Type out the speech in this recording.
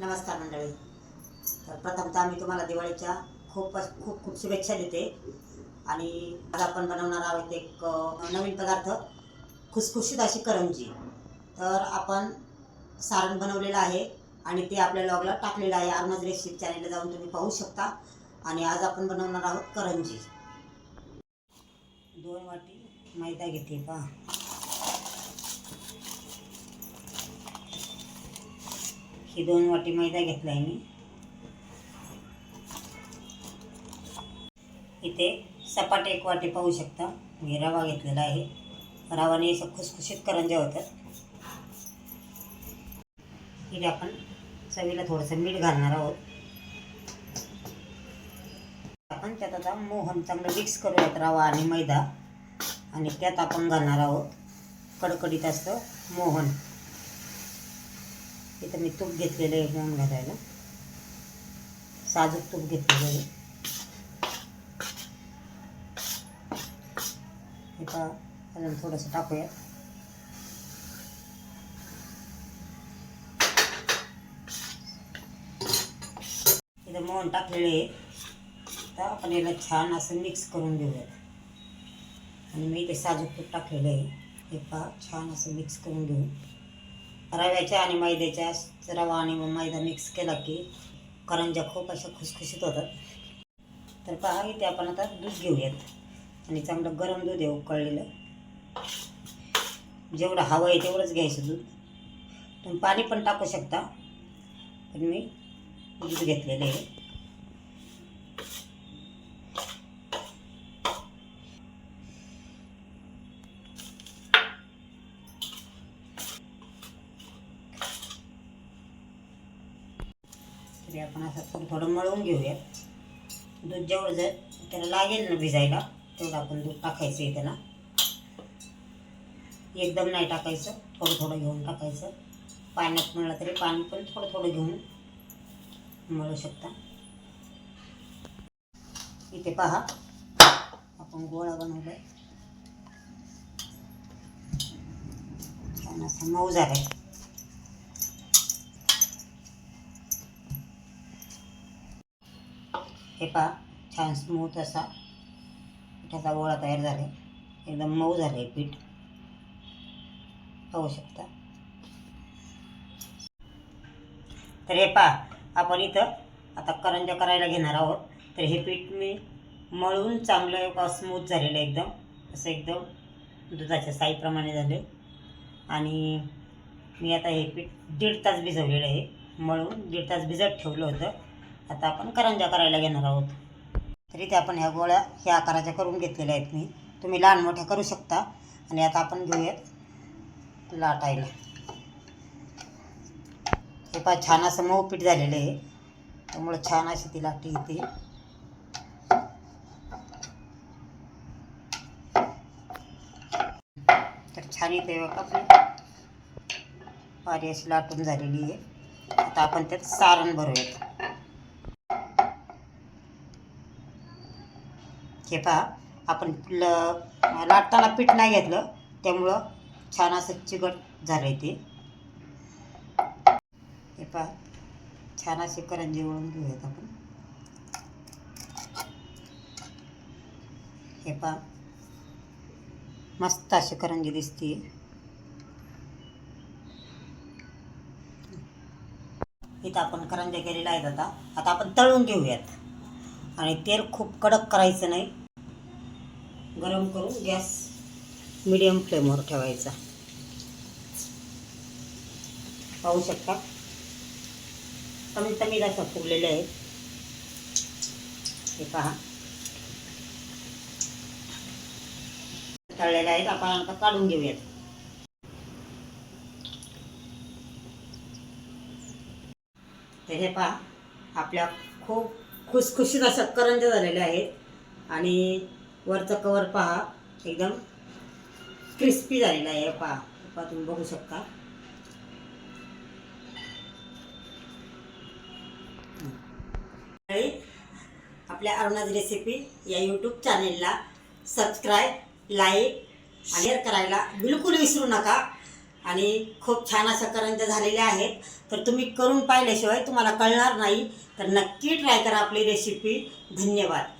नमस्कार मंडळी. तर प्रथमतः मी तुम्हाला दिवाळीच्या खूप खूप खूप शुभेच्छा देते. आणि आज आपण बनवणार आहोत एक नवीन पदार्थ खुसखुशीत अशी करंजी. तर आपण सारण बनवलेलं आहे आणि ते आपल्या लॉगला टाकलेलं आहे. अर्नज रेसिपी चॅनेलला जाऊन तुम्ही पाहू शकता. आणि आज आपण बनवणार आहोत करंजी. दोन वाटी मैदा घेते पहा. ही दोन वाटी मैदा घेतला आहे मी. इथे सपाट एक वाटी पाहू शकता. मी रवा घेतलेला आहे. रवाने असं खुसखुशीत करंज्या होतात. इथे आपण चवीला थोडंसं मीठ घालणार आहोत. आपण त्यात आता मोहन चांगलं मिक्स करूयात रवा आणि मैदा. आणि त्यात आपण घालणार आहोत. कडकडीत असतं मोहन. इथं मी तूप घेतलेलं आहे होऊन घालायला साजूक तूप घेतलेलं आहे. इथं अजून थोडंसं टाकूया. इथं मोहन टाकलेलं आहे. तर आपण याला छान असं मिक्स करून घेऊयात. आणि मी इथे साजूक तूप टाकलेलं आहे. हे पहा छान असं मिक्स करून घेऊ रव्याच्या आणि मैद्याच्या रवा आणि मैदा मिक्स केला की करंजा खूप अशा खुसखुशीत होतात. तर पहा इथे आपण आता दूध घेऊयात. आणि चांगलं गरम दूध आहे उकळलेलं. जेवढं हवं आहे तेवढंच घ्यायचं दूध. तुम्ही पाणी पण टाकू शकता पण मी दूध घेतलेलं आहे. तरी आपण असं थोडं थोडं मळवून घेऊयात दूध जेवढं जर त्याला लागेल ना भिजायला तेवढं आपण दूध टाकायचं आहे त्याला. एकदम नाही टाकायचं थोडं थोडं घेऊन टाकायचं. पाण्यात मळलं तरी पाणी पण थोडं थोडं घेऊन मळू शकता. इथे पहा आपण गोळा बनवलाय. छान असा मऊ आहे हे पहा छान स्मूथ असा. पिठाचा गोळा तयार झाला. आहे एकदम मऊ झालं आहे पीठ. पाहू शकता. तर हे पहा आपण इथं आता करंजा करायला घेणार आहोत. तर हे पीठ मी मळून चांगलं स्मूथ झालेलं आहे एकदम. असं एकदम दुधाच्या साईप्रमाणे झाले. आणि मी आता हे पीठ दीड तास भिजवलेलं आहे. मळून दीड तास भिजत ठेवलं होतं. आता आपण करंजा करायला घेणार आहोत. तर इथे आपण ह्या गोळ्या ह्या आकाराच्या करून घेतलेल्या आहेत मी. तुम्ही लहान मोठ्या करू शकता. आणि आता आपण घेऊयात लाटायला. हे पा छान असं मऊ पीठ झालेलं आहे. त्यामुळं छान अशी ती लाटी येते. तर छान येते बघा पारी अशी लाटून झालेली आहे. आता आपण त्यात सारण भरूयात. हे पहा आपण ल लाटताना पीठ नाही घेतलं त्यामुळं छान असं चिकट झालं आहे ते. हे पहा छान असे करंजी वळून घेऊयात आपण. हे पहा मस्त अशी करंजी दिसते इथं आपण करंज्या केलेला आहेत आता. आता आपण तळून घेऊयात. आणि तेल खूप कडक करायचं नाही. गरम करून गॅस मिडियम फ्लेमवर ठेवायचा. पाहू शकता? कमी कमी असं फुगलेले आहेत. हे पहा. तळलेले आहेत. आपण आता काढून घेऊयात. तर हे पहा आपल्या खूप खुसखुशीत अशा करंज झालेल्या आहेत. आणि वरचं कवर पहा. एकदम क्रिस्पी झालेला आहे. हे पहा. पहा तुम्ही बघू शकता. आपल्या अरुणाज रेसिपी या यूट्यूब चॅनेलला सबस्क्राईब लाईक शेअर करायला बिलकुल विसरू नका. आणि खूप छान अशा करंज्या झालेल्या आहेत. तर तुम्ही करून पाहिल्याशिवाय तुम्हाला कळणार नाही. तर नक्की ट्राय करा आपली रेसिपी धन्यवाद.